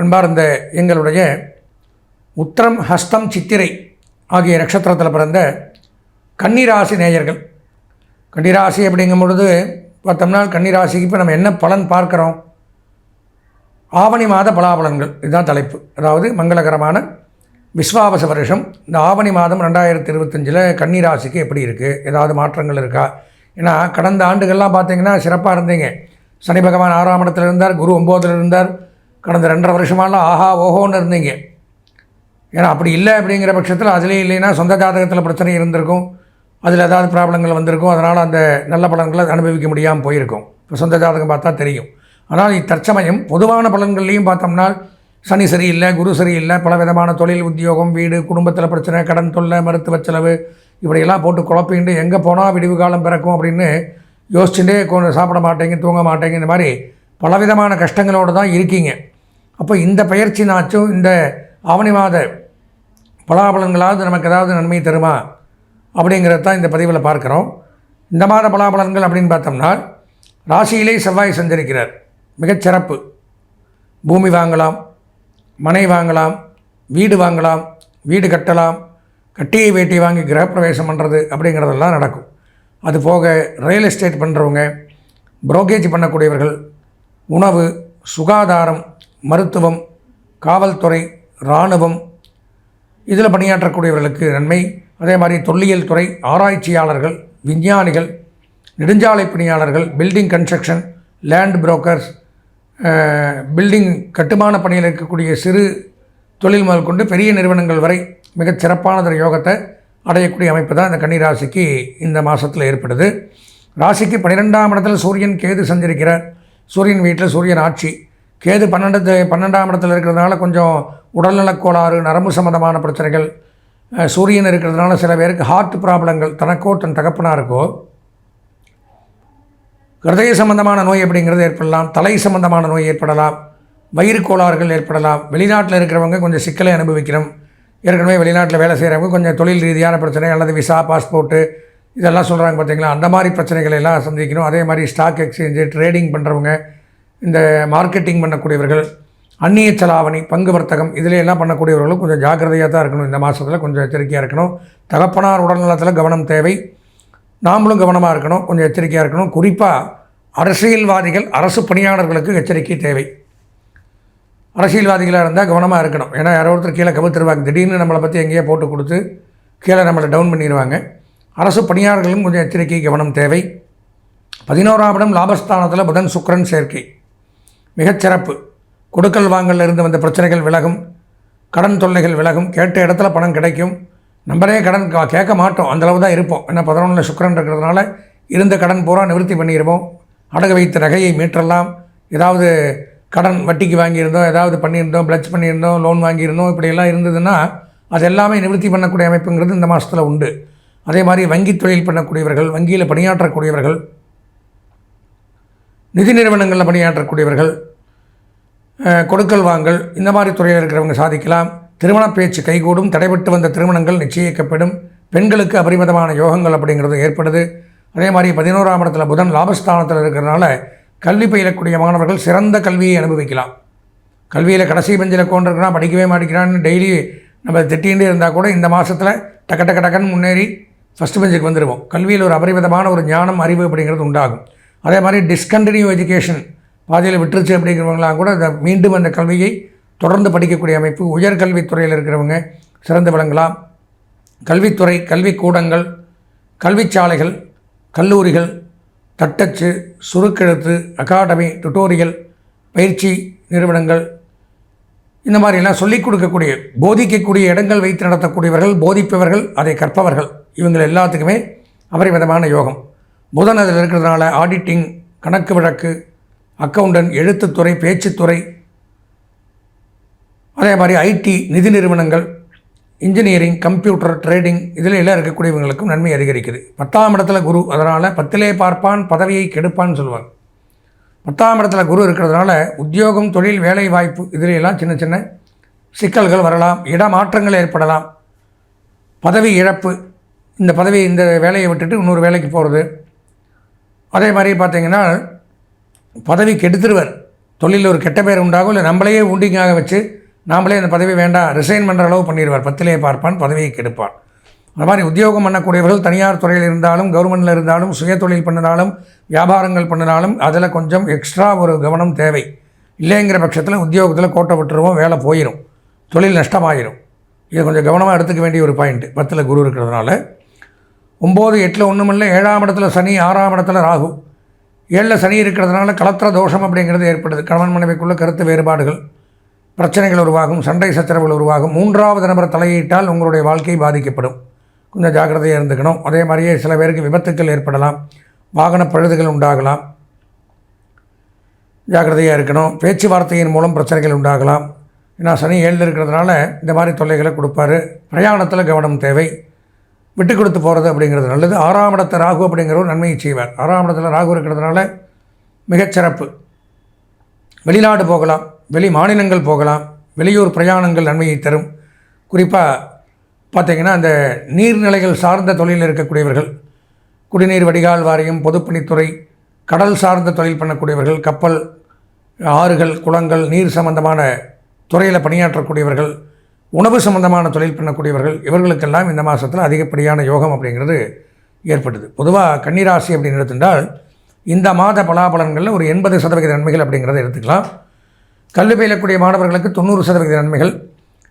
அன்பார்ந்த எங்களுடைய உத்திரம் ஹஸ்தம் சித்திரை ஆகிய நட்சத்திரத்தில் பிறந்த கன்னிராசி நேயர்கள். கன்னிராசி அப்படிங்கும் பொழுது பார்த்தோம்னா கன்னிராசிக்கு இப்போ நம்ம என்ன பலன் பார்க்குறோம்? ஆவணி மாத பலாபலன்கள். இதுதான் தலைப்பு. அதாவது மங்களகரமான விஸ்வாவச வருஷம். இந்த ஆவணி மாதம் ரெண்டாயிரத்தி இருபத்தஞ்சில் கன்னிராசிக்கு எப்படி இருக்குது ஏதாவது மாற்றங்கள் இருக்கா? ஏன்னா கடந்த ஆண்டுகள்லாம் பார்த்தீங்கன்னா சிறப்பாக இருந்தீங்க. சனி பகவான் ஆறாம் இடத்துல இருந்தார் குரு ஒம்போதில் இருந்தார். கடந்த ரெண்டரை வருஷமாலாம் ஆஹா ஓஹோன்னு இருந்தீங்க. ஏன்னா அப்படி இல்லை அப்படிங்கிற பட்சத்தில் அதுலேயும் இல்லைன்னா சொந்த ஜாதகத்தில் பிரச்சனை இருந்திருக்கும். அதில் ஏதாவது ப்ராப்ளங்கள் வந்திருக்கும். அதனால் அந்த நல்ல பலன்களை அனுபவிக்க முடியாமல் போயிருக்கும். இப்போ சொந்த ஜாதகம் பார்த்தா தெரியும். ஆனால் இத்தற்சமயம் பொதுவான பலன்கள்லையும் பார்த்தோம்னா சனி சரியில்லை குரு சரியில்லை பல விதமான தொழில் உத்தியோகம் வீடு குடும்பத்தில் பிரச்சனை கடன் தொல்லை மருத்துவ செலவு இப்படியெல்லாம் போட்டு குழப்பிண்டு எங்கே போனால் விடிவு காலம் பிறக்கும் அப்படின்னு யோசிச்சுட்டே கொண்டு சாப்பிட மாட்டேங்க தூங்க மாட்டேங்க இந்த மாதிரி பலவிதமான கஷ்டங்களோடு தான் இருக்கீங்க. அப்போ இந்த பயிற்சினாச்சும் இந்த ஆவணி மாத பலாபலன்களாவது நமக்கு ஏதாவது நன்மை தருமா? அப்படிங்கிறது தான் இந்த பதிவில் பார்க்குறோம். இந்த மாத பலாபலன்கள் அப்படின்னு பார்த்தோம்னா ராசியிலே செவ்வாய் சஞ்சரிக்கிறார். மிகச்சிறப்பு பூமி வாங்கலாம் மனை வாங்கலாம் வீடு வாங்கலாம் வீடு கட்டலாம் கட்டியை வேட்டி வாங்கி கிரகப்பிரவேசம் பண்ணுறது அப்படிங்கிறதெல்லாம் நடக்கும். அது போக ரியல் எஸ்டேட் பண்ணுறவங்க புரோக்கேஜ் பண்ணக்கூடியவர்கள் உணவு சுகாதாரம் மருத்துவம் காவல்துறை இராணுவம் இதில் பணியாற்றக்கூடியவர்களுக்கு நன்மை. அதே மாதிரி தொல்லியல் துறை ஆராய்ச்சியாளர்கள் விஞ்ஞானிகள் நெடுஞ்சாலை பணியாளர்கள் building construction land brokers building கட்டுமான பணியில் இருக்கக்கூடிய சிறு தொழில் முதல் கொண்டு பெரிய நிறுவனங்கள் வரை மிகச் சிறப்பானதொரு யோகத்தை அடையக்கூடிய அமைப்பு தான் இந்த கன்னிராசிக்கு இந்த மாதத்தில் ஏற்படுது. ராசிக்கு பன்னிரெண்டாம் இடத்தில் சூரியன் கேது சஞ்சரிக்கிறார். சூரியன் வீட்டில் சூரியன் ஆட்சி. கேது பன்னெண்டு பன்னெண்டாம் இடத்துல இருக்கிறதுனால கொஞ்சம் உடல்நலக் கோளாறு நரம்பு சம்மந்தமான பிரச்சனைகள் சூரியன் இருக்கிறதுனால சில பேருக்கு ஹார்ட் ப்ராப்ளங்கள் தனக்கோ தன் தகப்பனாருக்கோ ஹிருதய சம்பந்தமான நோய் அப்படிங்கிறது ஏற்படலாம் தலை சம்பந்தமான நோய் ஏற்படலாம் வயிறு கோளாறுகள் ஏற்படலாம் வெளிநாட்டில் இருக்கிறவங்க கொஞ்சம் சிக்கலை அனுபவிக்கணும். ஏற்கனவே வெளிநாட்டில் வேலை செய்கிறவங்க கொஞ்சம் தொழில் ரீதியான பிரச்சனை அல்லது விசா பாஸ்போர்ட்டு இதெல்லாம் சொல்கிறாங்க பார்த்தீங்களா அந்த மாதிரி பிரச்சனைகளை எல்லாம் சந்திக்கணும். அதே மாதிரி ஸ்டாக் எக்ஸ்சேஞ்சு ட்ரேடிங் பண்ணுறவங்க இந்த மார்க்கெட்டிங் பண்ணக்கூடியவர்கள் அந்நிய செலாவணி பங்கு வர்த்தகம் இதில் எல்லாம் பண்ணக்கூடியவர்களும் கொஞ்சம் ஜாக்கிரதையாக தான் இருக்கணும். இந்த மாதத்தில் கொஞ்சம் எச்சரிக்கையாக இருக்கணும். தகப்பனார் உடல்நலத்தில் கவனம் தேவை. நாமளும் கவனமாக இருக்கணும். கொஞ்சம் எச்சரிக்கையாக இருக்கணும். குறிப்பாக அரசியல்வாதிகள் அரசு பணியாளர்களுக்கு எச்சரிக்கை தேவை. அரசியல்வாதிகளாக இருந்தால் கவனமாக இருக்கணும். ஏன்னா யாரோ ஒருத்தர் கீழே கவுத்துருவாங்க. திடீர்னு நம்மளை பற்றி எங்கேயோ போட்டு கொடுத்து கீழே நம்மளை டவுன் பண்ணிடுவாங்க அரசு பணியாளர்களும் கொஞ்சம் எச்சரிக்கை கவனம் தேவை. பதினோராம் இடம் லாபஸ்தானத்தில் புதன் சுக்கிரன் சேர்க்கை. மிகச்சிறப்பு கொடுக்கல் வாங்கல இருந்து வந்த பிரச்சனைகள் விலகும். கடன் தொல்லைகள் விலகும். கேட்ட இடத்துல பணம் கிடைக்கும். நம்மளே கடன் கா- கேட்க மாட்டோம். அந்தளவு தான் இருப்போம். ஏன்னா பதினொன்றில் சுக்கரன் இருக்கிறதுனால இருந்த கடன் பூரா நிவர்த்தி பண்ணிடுவோம் அடகு வைத்த நகையை மீற்றலாம். ஏதாவது கடன் வட்டிக்கு வாங்கியிருந்தோம் ஏதாவது பண்ணியிருந்தோம் பிளச் பண்ணியிருந்தோம் லோன் வாங்கியிருந்தோம் இப்படியெல்லாம் இருந்ததுன்னா அது எல்லாமே நிவர்த்தி பண்ணக்கூடிய அமைப்புங்கிறது இந்த மாதத்தில் உண்டு. அதே மாதிரி வங்கி தொழில் பண்ணக்கூடியவர்கள் வங்கியில் பணியாற்றக்கூடியவர்கள் நிதி நிறுவனங்களில் பணியாற்றக்கூடியவர்கள் கொடுக்கல் வாங்கல் இந்த மாதிரி துறையில் இருக்கிறவங்க சாதிக்கலாம். திருமண பேச்சு கைகூடும் தடைபட்டு வந்த திருமணங்கள் நிச்சயிக்கப்படும். பெண்களுக்கு அபரிமிதமான யோகங்கள் அப்படிங்கிறது ஏற்படுது. அதே மாதிரி பதினோராம் இடத்துல புதன் லாபஸ்தானத்தில் இருக்கிறதுனால கல்வி பயிலக்கூடிய மாணவர்கள் சிறந்த கல்வியை அனுபவிக்கலாம். கல்வியில் கடைசி பெஞ்சில் கொண்டிருக்கிறான் படிக்கவே மாட்டேங்கிறான்னு டெய்லி நம்ம திட்டிகிட்டே இருந்தால் கூட இந்த மாதத்தில் டக்க டக்க டக்குன்னு முன்னேறி ஃபஸ்ட்டு பெஞ்சுக்கு வந்துடுவோம் கல்வியில் ஒரு அபரிமிதமான ஒரு ஞானம் அறிவு அப்படிங்கிறது உண்டாகும். அதே மாதிரி டிஸ்கண்டினியூ எஜுகேஷன் பாதையில் விட்டுருச்சு அப்படிங்கிறவங்களாம் கூட அதை மீண்டும் அந்த கல்வியை தொடர்ந்து படிக்கக்கூடிய அமைப்பு உயர்கல்வித்துறையில் இருக்கிறவங்க சிறந்து விளங்கலாம். கல்வித்துறை கல்விக்கூடங்கள் கல்விச்சாலைகள் கல்லூரிகள் தட்டச்சு சுருக்கெழுத்து அகாடமி டுட்டோரியல் பயிற்சி நிறுவனங்கள் இந்த மாதிரிலாம் சொல்லிக் கொடுக்கக்கூடிய போதிக்கக்கூடிய இடங்கள் வைத்து நடத்தக்கூடியவர்கள் போதிப்பவர்கள் அதை கற்பவர்கள். இவங்கள் எல்லாத்துக்குமே அபரிமிதமான யோகம். புதன் அதில் இருக்கிறதுனால ஆடிட்டிங் கணக்கு வழக்கு அக்கவுண்டன்ட் எழுத்துத்துறை பேச்சுத்துறை அதே மாதிரி ஐடி நிதி நிறுவனங்கள் இன்ஜினியரிங் கம்ப்யூட்டர் ட்ரேடிங் இதில் எல்லாம் இருக்கக்கூடியவங்களுக்கும் நன்மை அதிகரிக்குது. பத்தாம் இடத்துல குரு அதனால் பத்திலே பார்ப்பான் பதவியை கெடுப்பான்னு சொல்லுவாங்க. பத்தாம் இடத்துல குரு இருக்கிறதுனால உத்தியோகம் தொழில் வேலை வாய்ப்பு இதிலெல்லாம் சின்ன சின்ன சிக்கல்கள் வரலாம் இடமாற்றங்கள் ஏற்படலாம். பதவி இழப்பு இந்த பதவி இந்த வேலையை விட்டுட்டு இன்னொரு வேலைக்கு போகிறது அதே மாதிரி பார்த்தீங்கன்னா பதவி கெடுத்துருவர். தொழிலில் ஒரு கெட்ட பேர் உண்டாகும். இல்லை நம்மளையே ஊண்டிங்காக வச்சு நாமளே அந்த பதவி வேண்டாம் ரிசைன் பண்ணுற அளவு பண்ணிடுவார். பத்திலே பார்ப்பான் பதவியை கெடுப்பான். அந்த மாதிரி உத்தியோகம் பண்ணக்கூடியவர்கள் தனியார் துறையில் இருந்தாலும் கவர்மெண்டில் இருந்தாலும் சுய தொழில் பண்ணினாலும் வியாபாரங்கள் பண்ணினாலும் அதில் கொஞ்சம் எக்ஸ்ட்ரா ஒரு கவனம் தேவை. இல்லைங்கிற பட்சத்தில் உத்தியோகத்தில் கோட்டை விட்டுருவோம் வேலை போயிடும் தொழில் நஷ்டமாயிரும். இது கொஞ்சம் கவனமாக எடுத்துக்க வேண்டிய ஒரு பாயிண்ட்டு பத்தில் குரு இருக்கிறதுனால. ஒம்பது எட்டில் ஒன்றுமில்லை ஏழாம் இடத்துல சனி ஆறாம் இடத்துல ராகு. ஏழில் சனி இருக்கிறதுனால கலத்திர தோஷம் அப்படிங்கிறது ஏற்படுது. கணவன் மனைவிக்குள்ள கருத்து வேறுபாடுகள் பிரச்சனைகள் உருவாகும் சண்டை சச்சரவுகள் உருவாகும். மூன்றாவது நபர் தலையிட்டால் உங்களுடைய வாழ்க்கை பாதிக்கப்படும். கொஞ்சம் ஜாக்கிரதையாக இருந்துக்கணும். அதே மாதிரியே சில பேருக்கு விபத்துக்கள் ஏற்படலாம். வாகன பழுதுகள் உண்டாகலாம். ஜாக்கிரதையாக இருக்கணும். பேச்சுவார்த்தையின் மூலம் பிரச்சனைகள் உண்டாகலாம். ஏன்னா சனி ஏழில் இருக்கிறதுனால இந்த மாதிரி தொல்லைகளை கொடுப்பாரு. பிரயாணத்தில் கவனம் தேவை. விட்டு கொடுத்து போகிறது அப்படிங்கிறது நல்லது. ஆறாம் இடத்த ராகு அப்படிங்கிற ஒரு நன்மையை செய்வார். ஆறாம் இடத்துல ராகு இருக்கிறதுனால மிகச்சிறப்பு வெளிநாடு போகலாம் வெளி மாநிலங்கள் போகலாம் வெளியூர் பிரயாணங்கள் நன்மையை தரும். குறிப்பாக பார்த்திங்கன்னா அந்த நீர்நிலைகள் சார்ந்த தொழிலில் இருக்கக்கூடியவர்கள் குடிநீர் வடிகால் வாரியம் பொதுப்பணித்துறை கடல் சார்ந்த தொழில் பண்ணக்கூடியவர்கள் கப்பல் ஆறுகள் குளங்கள் நீர் சம்பந்தமான துறையில் பணியாற்றக்கூடியவர்கள் உணவு சம்பந்தமான தொழில் பண்ணக்கூடியவர்கள் இவர்களுக்கெல்லாம் இந்த மாதத்தில் அதிகப்படியான யோகம் அப்படிங்கிறது ஏற்பட்டது பொதுவாக கன்னிராசி அப்படின்னு எடுத்துட்டால் இந்த மாத பலாபலன்களில் ஒரு எண்பது சதவீத நன்மைகள் அப்படிங்கிறத எடுத்துக்கலாம். கல்வி பயிலக்கூடிய மாணவர்களுக்கு தொண்ணூறு சதவீத நன்மைகள்.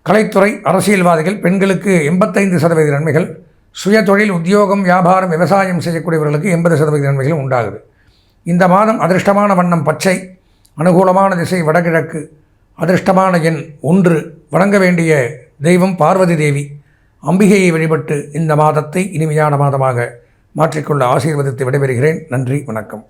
கலைத்துறை அரசியல்வாதிகள் பெண்களுக்கு எண்பத்தைந்து சதவீத நன்மைகள். சுய தொழில் உத்தியோகம் வியாபாரம் விவசாயம் செய்யக்கூடியவர்களுக்கு எண்பது சதவீத நன்மைகளும் உண்டாகுது. இந்த மாதம் அதிர்ஷ்டமான வண்ணம் பச்சை அனுகூலமான திசை வடகிழக்கு அதிர்ஷ்டமான எண் ஒன்று வணங்க வேண்டிய தெய்வம் பார்வதி தேவி. அம்பிகையை வழிபட்டு இந்த மாதத்தை இனிமையான மாதமாக மாற்றிக்கொள்ள ஆசீர்வதித்து விடைபெறுகிறேன். நன்றி வணக்கம்.